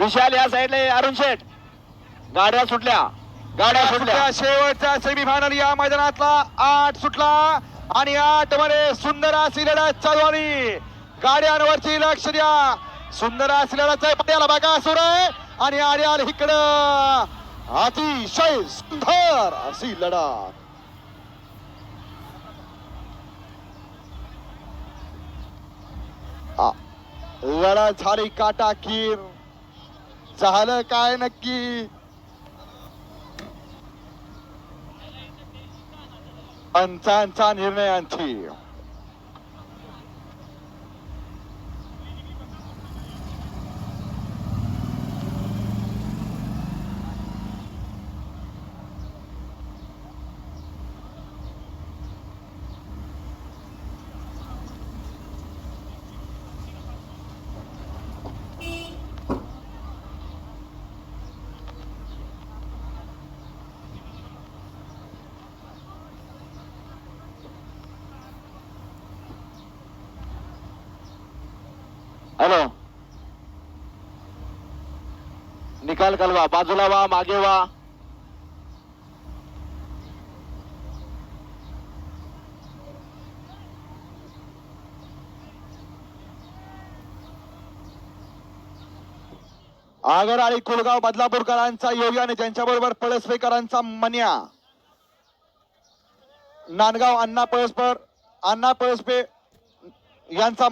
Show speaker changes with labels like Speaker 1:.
Speaker 1: विशाल या साईडला अरुण शेठ. गाड्या सुटल्या. गाड्या सुटल्या.
Speaker 2: सुटल्या. शेवटच्या सेमीफायनल या मैदानातला. आठ सुटला. आणि आठमध्ये सुंदर अशी लढत चालू आली गाड्यांवरची लक्ष द्या. सुंदर अशी लढत पट्याला बघा सुर. आणि आले इकडं. अतिशय सुंदर अशी लढत. आ, लढत झाली काटाकीर. झालं काय नक्की? पंचांचा निर्णयांची
Speaker 1: हॅलो. निकाल कलवा बाजूला वा मागे वा.
Speaker 2: आगर आणि कुलगाव बदलापूरकरांचा योगी आणि त्यांच्याबरोबर पळसपेकरांचा मन्या. नांदगाव अण्णा पळसपर अण्णा पळसपे यांचा